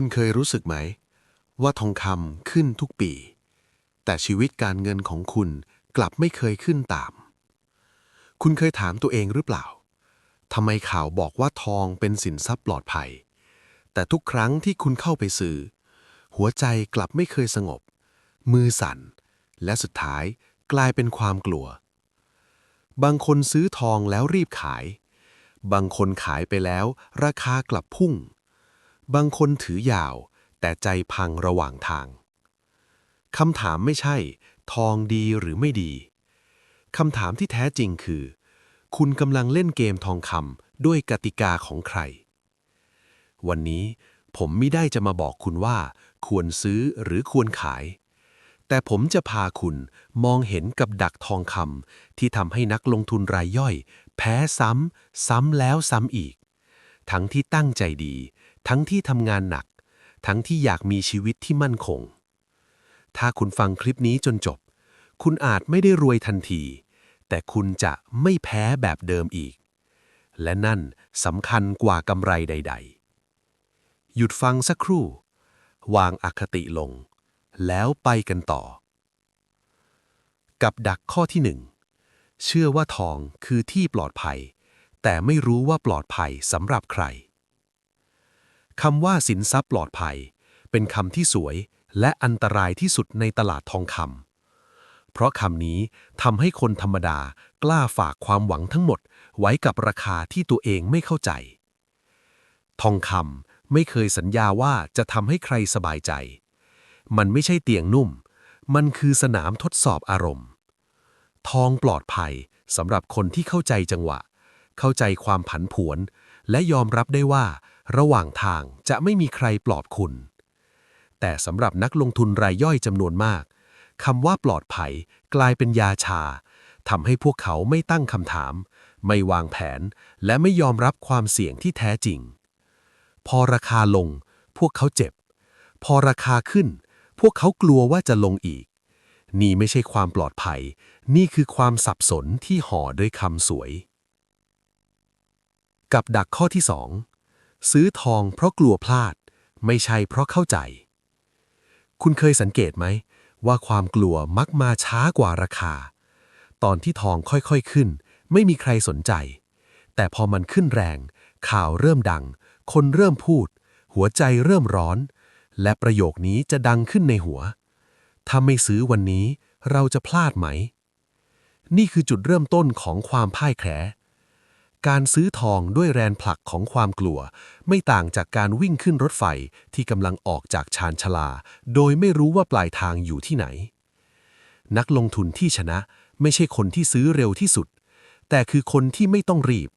คุณเคยรู้สึกไหม ว่าทองคำขึ้นทุกปี แต่ชีวิตการเงินของคุณกลับไม่เคยขึ้นตาม คุณเคยถามตัวเองหรือเปล่าทำไมข่าวบอกว่าทองเป็นสินทรัพย์ปลอดภัย แต่ทุกครั้งที่คุณเข้าไปซื้อ หัวใจกลับไม่เคยสงบ มือสั่น และสุดท้ายกลายเป็นความกลัว บางคนซื้อทองแล้วรีบขาย บางคนขายไปแล้ว ราคากลับพุ่ง บางคนถือยาว แต่ใจพังระหว่างทางคำถามไม่ใช่ ทองดีหรือไม่ดีคำถามที่แท้จริงคือ คุณกำลังเล่นเกมทองคำด้วยกติกาของใคร วันนี้ผมไม่ได้จะมาบอกคุณว่า ควรซื้อหรือควรขาย แต่ผมจะพาคุณมองเห็นกับดักทองคำที่ทำให้นักลงทุนรายย่อย แพ้ซ้ำซ้ำแล้วซ้ำอีก ทั้งที่ตั้งใจดี ทั้งที่ทำงานหนัก ทั้งที่อยากมีชีวิตที่มั่นคง ถ้าคุณฟังคลิปนี้จนจบ คุณอาจไม่ได้รวยทันที แต่คุณจะไม่แพ้แบบเดิมอีก และนั่นสำคัญกว่ากำไรใด ๆ หยุดฟังสักครู่ วางอคติลง แล้วไปกันต่อ กับดักข้อที่หนึ่งเชื่อว่าทองคือที่ปลอดภัย แต่ไม่รู้ว่าปลอดภัยสำหรับใคร คำว่าสินทรัพย์ปลอดภัย เป็นคำที่สวยและอันตรายที่สุดในตลาดทองคำเพราะคำนี้ทำให้คนธรรมดากล้าฝากความหวังทั้งหมดไว้กับราคาที่ตัวเองไม่เข้าใจ ทองคำไม่เคยสัญญาว่าจะทำให้ใครสบายใจ มันไม่ใช่เตียงนุ่ม มันคือสนามทดสอบอารมณ์ ทองปลอดภัยสำหรับคนที่เข้าใจจังหวะ เข้าใจความผันผวน และยอมรับได้ว่า ระหว่างทางจะไม่มีใครปลอบคุณ แต่สำหรับนักลงทุนรายย่อยจำนวนมากคำว่าปลอดภัยกลายเป็นยาชาทำให้พวกเขาไม่ตั้งคำถาม ไม่วางแผน และไม่ยอมรับความเสี่ยงที่แท้จริง พอราคาลง พวกเขาเจ็บ พอราคาขึ้น พวกเขากลัวว่าจะลงอีก นี่ไม่ใช่ความปลอดภัย นี่คือความสับสนที่ห่อด้วยคำสวย กับดักข้อที่สอง ซื้อทองเพราะกลัวพลาด ไม่ใช่เพราะเข้าใจ คุณเคยสังเกตไหม ว่าความกลัวมักมาช้ากว่าราคา ตอนที่ทองค่อยๆขึ้น ไม่มีใครสนใจ แต่พอมันขึ้นแรง ข่าวเริ่มดัง คนเริ่มพูด หัวใจเริ่มร้อน และประโยคนี้จะดังขึ้นในหัว ถ้าไม่ซื้อวันนี้เราจะพลาดไหม นี่คือจุดเริ่มต้นของความพ่ายแพ้ การซื้อทองด้วยแรงผลักของความกลัว ไม่ต่างจากการวิ่งขึ้นรถไฟที่กำลังออกจากชานชาลา โดยไม่รู้ว่าปลายทางอยู่ที่ไหน นักลงทุนที่ชนะไม่ใช่คนที่ซื้อเร็วที่สุด แต่คือคนที่ไม่ต้องรีบ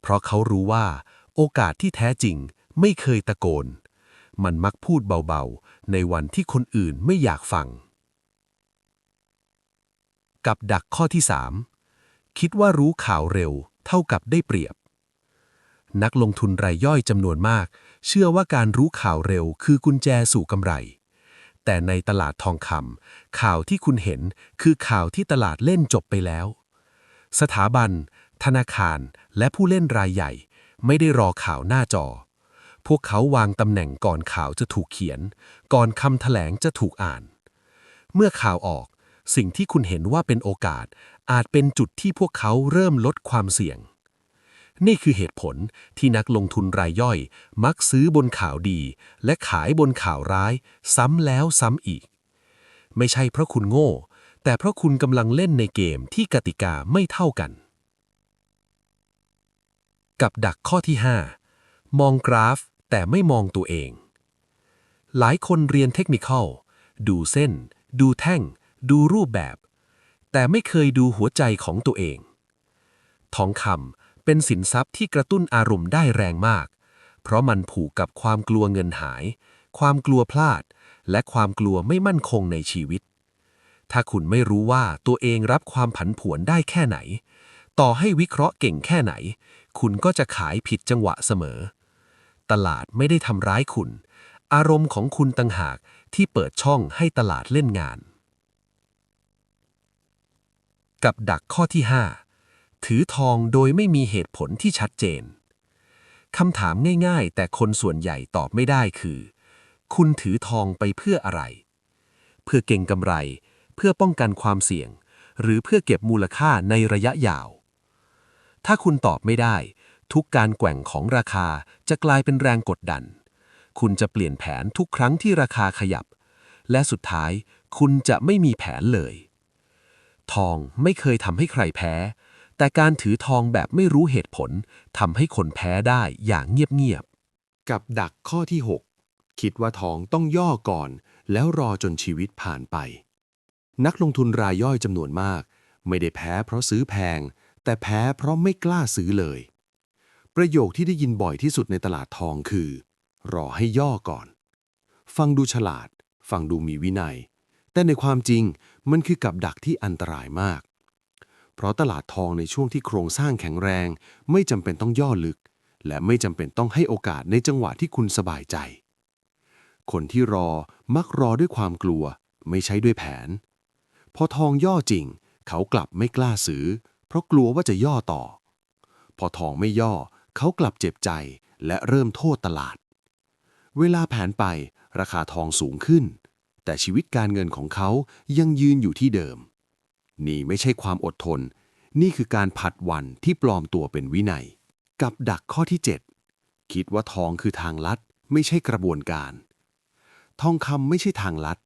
เพราะเขารู้ว่า โอกาสที่แท้จริงไม่เคยตะโกน มันมักพูดเบาๆ ในวันที่คนอื่นไม่อยากฟัง กับดักข้อที่ 3 คิดว่ารู้ข่าวเร็ว เท่ากับได้เปรียบ นักลงทุนรายย่อยจำนวนมาก เชื่อว่าการรู้ข่าวเร็วคือกุญแจสู่กำไร แต่ในตลาดทองคำข่าวที่คุณเห็นคือข่าวที่ตลาดเล่นจบไปแล้ว สถาบัน ธนาคาร และผู้เล่นรายใหญ่ ไม่ได้รอข่าวหน้าจอ พวกเขาวางตำแหน่งก่อนข่าวจะถูกเขียน ก่อนคำแถลงจะถูกอ่าน เมื่อข่าวออกสิ่งที่คุณเห็นว่าเป็นโอกาส อาจเป็นจุดที่พวกเขาเริ่มลดความเสี่ยง นี่คือเหตุผลที่นักลงทุนรายย่อย มักซื้อบนข่าวดี และขายบนข่าวร้าย ซ้ำแล้วซ้ำอีก ไม่ใช่เพราะคุณโง่ แต่เพราะคุณกำลังเล่นในเกมที่กติกาไม่เท่ากัน กับดักข้อที่ 5 มองกราฟแต่ไม่มองตัวเอง หลายคนเรียนเทคนิคอลดูเส้น ดูแท่ง ดูรูปแบบ แต่ไม่เคยดูหัวใจของตัวเอง ทองคำเป็นสินทรัพย์ที่กระตุ้นอารมณ์ได้แรงมาก เพราะมันผูกกับความกลัวเงินหาย ความกลัวพลาด และความกลัวไม่มั่นคงในชีวิต ถ้าคุณไม่รู้ว่าตัวเองรับความผันผวนได้แค่ไหน ต่อให้วิเคราะห์เก่งแค่ไหน คุณก็จะขายผิดจังหวะเสมอ ตลาดไม่ได้ทำร้ายคุณ อารมณ์ของคุณต่างหากที่เปิดช่องให้ตลาดเล่นงาน กับดักข้อที่ 5 ถือทองโดยไม่มีเหตุผลที่ชัดเจนคำถามง่ายๆ แต่คนส่วนใหญ่ตอบไม่ได้คือ คุณถือทองไปเพื่ออะไร เพื่อเก่งกำไร เพื่อป้องกันความเสี่ยง หรือเพื่อเก็บมูลค่าในระยะยาว ถ้าคุณตอบไม่ได้ ทุกการแกว่งของราคาจะกลายเป็นแรงกดดัน คุณจะเปลี่ยนแผนทุกครั้งที่ราคาขยับ และสุดท้ายคุณจะไม่มีแผนเลย ทองไม่เคยทำให้ใครแพ้ แต่การถือทองแบบไม่รู้เหตุผลทำให้คนแพ้ได้อย่างเงียบๆ กับดักข้อที่ 6 คิดว่าทองต้องย่อก่อน แล้วรอจนชีวิตผ่านไป นักลงทุนรายย่อยจำนวนมาก ไม่ได้แพ้เพราะซื้อแพง แต่แพ้เพราะไม่กล้าซื้อเลย ประโยคที่ได้ยินบ่อยที่สุดในตลาดทองคือ รอให้ย่อก่อน ฟังดูฉลาด ฟังดูมีวินัย แต่ในความจริงมันคือกับดักที่อันตรายมาก เพราะตลาดทองในช่วงที่โครงสร้างแข็งแรง ไม่จำเป็นต้องย่อลึก และไม่จำเป็นต้องให้โอกาสในจังหวะที่คุณสบายใจ คนที่รอมักรอด้วยความกลัว ไม่ใช่ด้วยแผน พอทองย่อจริง เขากลับไม่กล้าซื้อ เพราะกลัวว่าจะย่อต่อ พอทองไม่ย่อ เขากลับเจ็บใจและเริ่มโทษตลาด เวลาแผนไปราคาทองสูงขึ้น แต่ชีวิตการเงินของเขายังยืนอยู่ที่เดิม นี่ไม่ใช่ความอดทน นี่คือการผัดวันที่ปลอมตัวเป็นวินัย กับดักข้อที่ 7 คิดว่าทองคือทางลัด ไม่ใช่กระบวนการ ทองคำไม่ใช่ทางลัด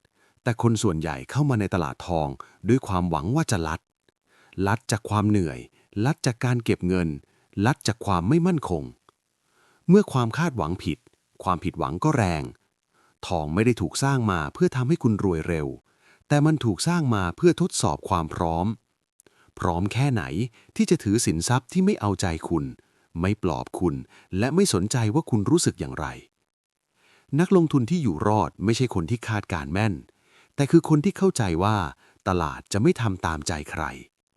แต่คนส่วนใหญ่เข้ามาในตลาดทอง ด้วยความหวังว่าจะลัด ลัดจากความเหนื่อย ลัดจากการเก็บเงิน ลัดจากความไม่มั่นคง เมื่อความคาดหวังผิด ความผิดหวังก็แรง ทองไม่ได้ถูกสร้างมาเพื่อทำให้คุณรวยเร็ว แต่มันถูกสร้างมาเพื่อทดสอบความพร้อม พร้อมแค่ไหนที่จะถือสินทรัพย์ที่ไม่เอาใจคุณ ไม่ปลอบคุณ และไม่สนใจว่าคุณรู้สึกอย่างไร นักลงทุนที่อยู่รอดไม่ใช่คนที่คาดการณ์แม่น แต่คือคนที่เข้าใจว่า ตลาดจะไม่ทำตามใจใคร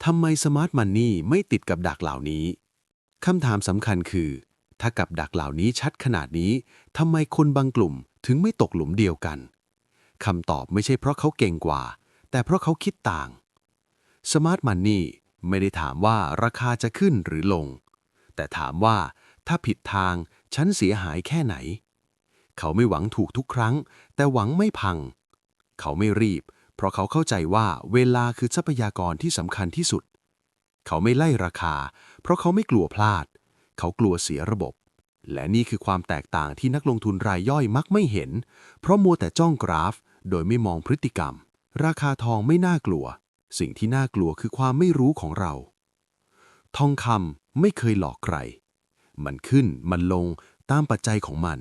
ทำไมสมาร์ทมันนี่ไม่ติดกับดักเหล่านี้คำถามสำคัญคือ ถ้ากับดักเหล่านี้ชัดขนาดนี้ทำไมคนบางกลุ่ม ถึงไม่ตกหลุมเดียวกันคำตอบไม่ใช่เพราะเขาเก่งกว่า แต่เพราะเขาคิดต่างสมาร์ทมันนี่ไม่ได้ถามว่าราคาจะขึ้นหรือลง แต่ถามว่าถ้าผิดทางฉันเสียหายแค่ไหน เขาไม่หวังถูกทุกครั้ง แต่หวังไม่พัง เขาไม่รีบ เพราะเขาเข้าใจว่าเวลาคือทรัพยากรที่สำคัญที่สุด เขาไม่ไล่ราคา เพราะเขาไม่กลัวพลาด เขากลัวเสียระบบ และนี่คือความแตกต่างที่นักลงทุนรายย่อยมักไม่เห็น เพราะมัวแต่จ้องกราฟ โดยไม่มองพฤติกรรม ราคาทองไม่น่ากลัว สิ่งที่น่ากลัวคือความไม่รู้ของเรา ทองคำไม่เคยหลอกใคร มันขึ้นมันลงตามปัจจัยของมัน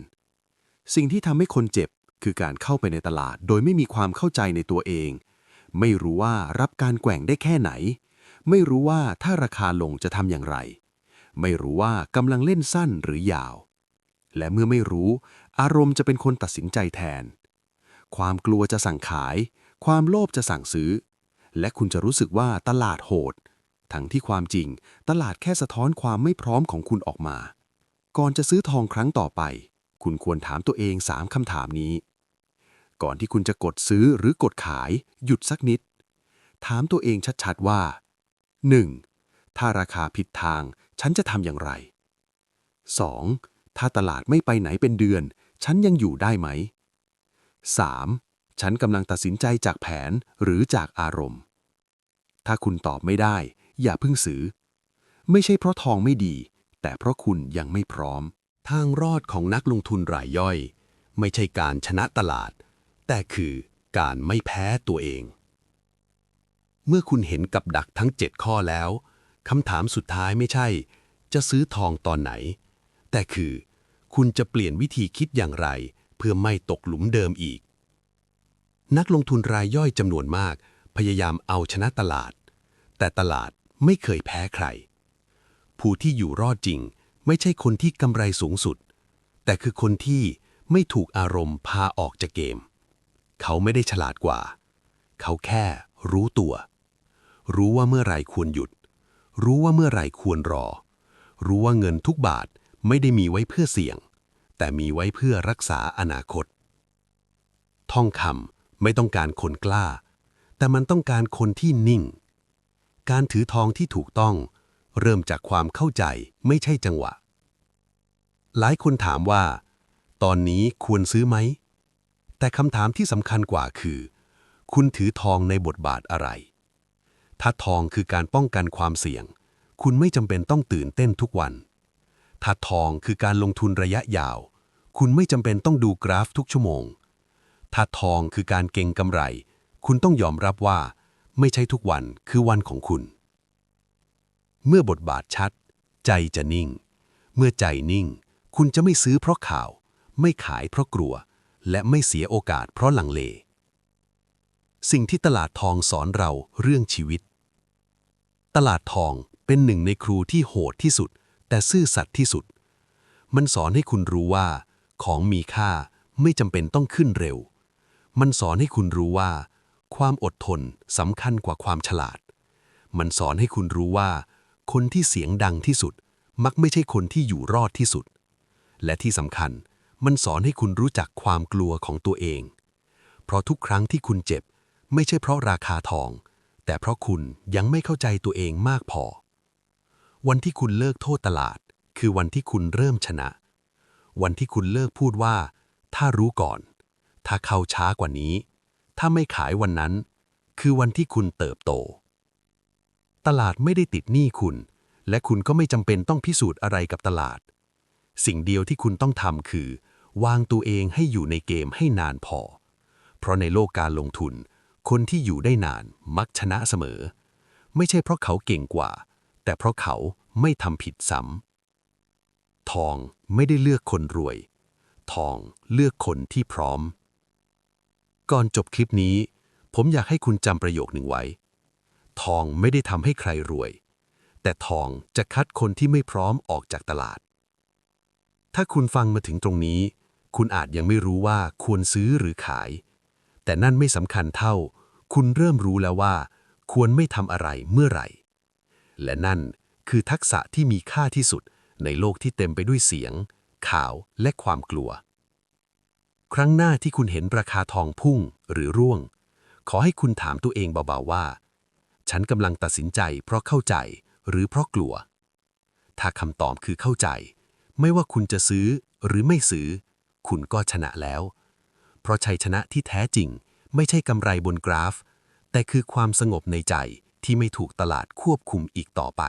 สิ่งที่ทำให้คนเจ็บคือการเข้าไปในตลาด โดยไม่มีความเข้าใจในตัวเอง ไม่รู้ว่ารับการแกว่งได้แค่ไหน ไม่รู้ว่าถ้าราคาลงจะทำอย่างไร ไม่รู้ว่ากำลังเล่นสั้นหรือยาว และเมื่อไม่รู้ อารมณ์จะเป็นคนตัดสินใจแทน ความกลัวจะสั่งขาย ความโลภจะสั่งซื้อ และคุณจะรู้สึกว่าตลาดโหด ทั้งที่ความจริง ตลาดแค่สะท้อนความไม่พร้อมของคุณออกมา ก่อนจะซื้อทองครั้งต่อไป คุณควรถามตัวเองสามคำถามนี้ ก่อนที่คุณจะกดซื้อหรือกดขาย หยุดสักนิด ถามตัวเองชัดๆว่า 1. ถ้าราคาผิดทาง ฉันจะทำอย่างไร 2. ถ้าตลาดไม่ไปไหนเป็นเดือน ฉันยังอยู่ได้ไหม 3. ฉันกำลังตัดสินใจจากแผนหรือจากอารมณ์ ถ้าคุณตอบไม่ได้ อย่าเพิ่งซื้อ ไม่ใช่เพราะทองไม่ดี แต่เพราะคุณยังไม่พร้อม ทางรอดของนักลงทุนรายย่อย ไม่ใช่การชนะตลาด แต่คือการไม่แพ้ตัวเอง เมื่อคุณเห็นกับดักทั้ง 7 ข้อแล้ว คำถามสุดท้ายไม่ใช่ จะซื้อทองตอนไหน แต่คือ คุณจะเปลี่ยนวิธีคิดอย่างไร เพื่อไม่ตกหลุมเดิมอีก นักลงทุนรายย่อยจำนวนมาก พยายามเอาชนะตลาด แต่ตลาดไม่เคยแพ้ใคร ผู้ที่อยู่รอดจริง ไม่ใช่คนที่กำไรสูงสุด แต่คือคนที่ไม่ถูกอารมณ์พาออกจากเกม เขาไม่ได้ฉลาดกว่า เขาแค่รู้ตัว รู้ว่าเมื่อไรควรหยุด รู้ว่าเมื่อไหร่ควรรอ รู้ว่าเงินทุกบาทไม่ได้มีไว้เพื่อเสี่ยง แต่มีไว้เพื่อรักษาอนาคต ท่องคำไม่ต้องการคนกล้า แต่มันต้องการคนที่นิ่ง การถือทองที่ถูกต้อง เริ่มจากความเข้าใจไม่ใช่จังหวะ หลายคนถามว่า ตอนนี้ควรซื้อไหม แต่คำถามที่สำคัญกว่าคือ คุณถือทองในบทบาทอะไร ถ้าทองคือการป้องกันความเสี่ยง คุณไม่จำเป็นต้องตื่นเต้นทุกวันถ้าทองคือการลงทุนระยะยาว คุณไม่จำเป็นต้องดูกราฟทุกชั่วโมงถ้าทองคือการเก็งกำไร คุณต้องยอมรับว่า ไม่ใช่ทุกวันคือวันของคุณ เมื่อบทบาทชัด ใจจะนิ่ง เมื่อใจนิ่ง คุณจะไม่ซื้อเพราะข่าว ไม่ขายเพราะกลัว และไม่เสียโอกาสเพราะหลังเล สิ่งที่ตลาดทองสอนเราเรื่องชีวิต ตลาดทองเป็นหนึ่งในครูที่โหดที่สุด แต่ซื่อสัตย์ที่สุด มันสอนให้คุณรู้ว่า ของมีค่าไม่จำเป็นต้องขึ้นเร็ว มันสอนให้คุณรู้ว่า ความอดทนสำคัญกว่าความฉลาด มันสอนให้คุณรู้ว่า คนที่เสียงดังที่สุด มักไม่ใช่คนที่อยู่รอดที่สุด และที่สำคัญ มันสอนให้คุณรู้จักความกลัวของตัวเอง เพราะทุกครั้งที่คุณเจ็บ ไม่ใช่เพราะราคาทอง แต่เพราะคุณยังไม่เข้าใจตัวเองมากพอ วันที่คุณเลิกโทษตลาด คือวันที่คุณเริ่มชนะ วันที่คุณเลิกพูดว่า ถ้ารู้ก่อน ถ้าเข้าช้ากว่านี้ ถ้าไม่ขายวันนั้น คือวันที่คุณเติบโต ตลาดไม่ได้ติดหนี้คุณ และคุณก็ไม่จำเป็นต้องพิสูจน์อะไรกับตลาด สิ่งเดียวที่คุณต้องทำคือ วางตัวเองให้อยู่ในเกมให้นานพอ เพราะในโลกการลงทุน คนที่อยู่ได้นานมักชนะเสมอ ไม่ใช่เพราะเขาเก่งกว่า แต่เพราะเขาไม่ทำผิดซ้ำทองไม่ได้เลือกคนรวย ทองเลือกคนที่พร้อม ก่อนจบคลิปนี้ ผมอยากให้คุณจำประโยคหนึ่งไว้ ทองไม่ได้ทำให้ใครรวย แต่ทองจะคัดคนที่ไม่พร้อมออกจากตลาด ถ้าคุณฟังมาถึงตรงนี้ คุณอาจยังไม่รู้ว่าควรซื้อหรือขาย แต่นั่นไม่สำคัญเท่า คุณเริ่มรู้แล้วว่า ควรไม่ทำอะไรเมื่อไหร่ และนั่นคือทักษะที่มีค่าที่สุดในโลกที่เต็มไปด้วยเสียง ข่าวและความกลัว ครั้งหน้าที่คุณเห็นราคาทองพุ่งหรือร่วง ขอให้คุณถามตัวเองเบาๆว่า ฉันกำลังตัดสินใจเพราะเข้าใจหรือเพราะกลัว ถ้าคำตอบคือเข้าใจ ไม่ว่าคุณจะซื้อหรือไม่ซื้อ คุณก็ชนะแล้ว เพราะชัยชนะที่แท้จริง ไม่ใช่กำไรบนกราฟ แต่คือความสงบในใจที่ไม่ถูกตลาดควบคุมอีกต่อไป